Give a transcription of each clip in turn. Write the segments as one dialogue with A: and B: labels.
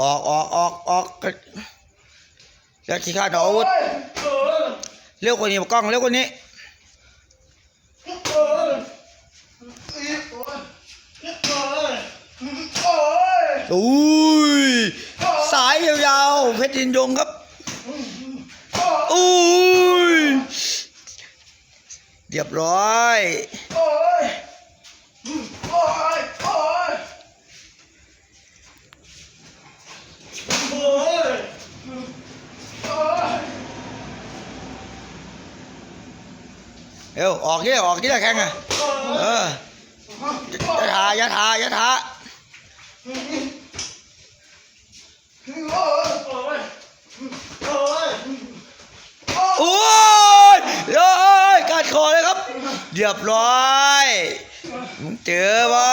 A: ออกออกออกออกแล้วขี้ข้าดอาวุธเร็วกว่านี้กล้องเร็วกว่านี้อุ้ยสายยาวๆเพชรยินยงครับอุ้ยเรียบร้อย เร็วออกที่ออกที่แข่งอะเออยัดหายัดหายัดหาโอ้ยโอ้ยกัดคอเลยครับเรียบร้อยมึงเจอบ่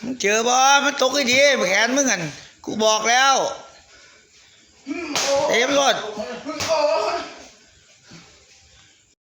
A: มึงเจอบ่มันตกไอ้ดีแขนมึงอันกูบอกแล้วเต็มรถ